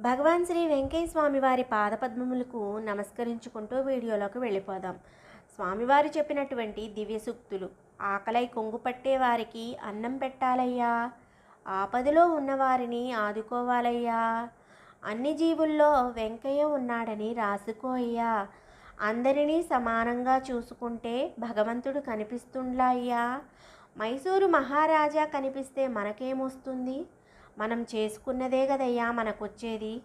భగవాన్ శ్రీ వెంకయ్య స్వామి వారి పాదపద్మములకు నమస్కరించుకుంటూ వీడియోలోకి వెళ్ళిపోదాం. స్వామివారు చెప్పినటువంటి దివ్య సూక్తులు. ఆకలై కొంగు పట్టే వారికి అన్నం పెట్టాలయ్యా. ఆపదలో ఉన్నవారిని ఆదుకోవాలయ్యా. అన్ని జీవుల్లో వెంకయ్య ఉన్నాడని రాసుకో అయ్యా. అందరినీ సమానంగా చూసుకుంటే భగవంతుడు కనిపిస్తుండ్లా అయ్యా. మైసూరు మహారాజా కనిపిస్తే మనకేమొస్తుంది? మనం చేసుకున్నదే కదయ్యా మనకొచ్చేది.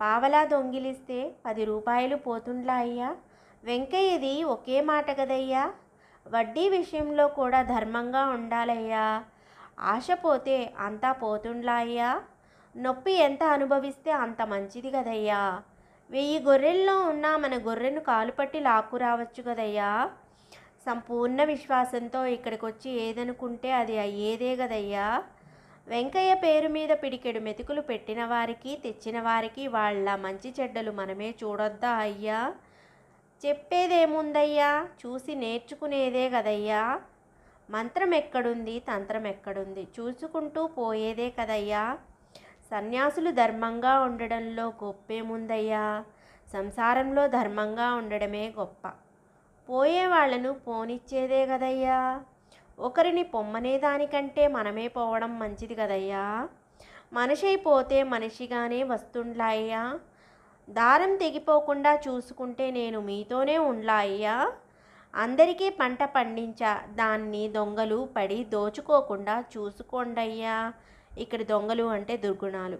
పావలా దొంగిలిస్తే పది రూపాయలు పోతుండ్లా అయ్యా. వెంకయ్యది ఒకే మాట కదయ్యా. వడ్డీ విషయంలో కూడా ధర్మంగా ఉండాలయ్యా. ఆశ పోతే అంతా పోతుండ్లా అయ్యా. నొప్పి ఎంత అనుభవిస్తే అంత మంచిది కదయ్యా. వెయ్యి గొర్రెల్లో ఉన్న మన గొర్రెను కాలుపట్టి లాక్కు రావచ్చు కదయ్యా. సంపూర్ణ విశ్వాసంతో ఇక్కడికి వచ్చి ఏదనుకుంటే అది అయ్యేదే కదయ్యా. వెంకయ్య పేరు మీద పిడికెడు మెతుకులు పెట్టిన వారికి తెచ్చిన వారికి వాళ్ళ మంచి చెడ్డలు మనమే చూడొద్దా అయ్యా? చెప్పేదేముందయ్యా? చూసి నేర్చుకునేదే కదయ్యా? మంత్రం ఎక్కడుంది? తంత్రం ఎక్కడుంది? చూసుకుంటూ పోయేదే కదయ్యా? సన్యాసులు ధర్మంగా ఉండడంలో గొప్పేముందయ్యా? సంసారంలో ధర్మంగా ఉండడమే గొప్ప. పోయే వాళ్ళను పోనిచ్చేదే కదయ్యా? ఒకరిని పొమ్మనే దానికంటే మనమే పోవడం మంచిది కదయ్యా. మనిషి అయిపోతే మనిషిగానే వస్తుండ్లా అయ్యా దారం తెగిపోకుండా చూసుకుంటే నేను మీతోనే ఉండ్లా అయ్యా అందరికీ పంట పండించా. దాన్ని దొంగలు పడి దోచుకోకుండా చూసుకోండయ్యా. ఇక్కడ దొంగలు అంటే దుర్గుణాలు.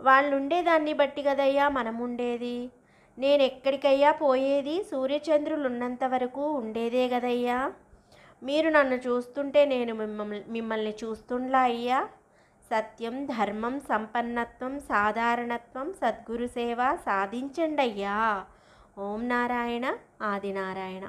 వాళ్ళు ఉండేదాన్ని బట్టి కదయ్యా మనం ఉండేది నేను ఎక్కడికయ్యా పోయేది? సూర్యచంద్రులు ఉన్నంత వరకు ఉండేదే కదయ్యా. మీరు నన్ను చూస్తుంటే నేను మిమ్మల్ని మిమ్మల్ని చూస్తుండ్లా అయ్యా? సత్యం ధర్మం సంపన్నత్వం సాధారణత్వం సద్గురు సేవ సాధించండి అయ్యా. ఓం నారాయణ ఆదినారాయణ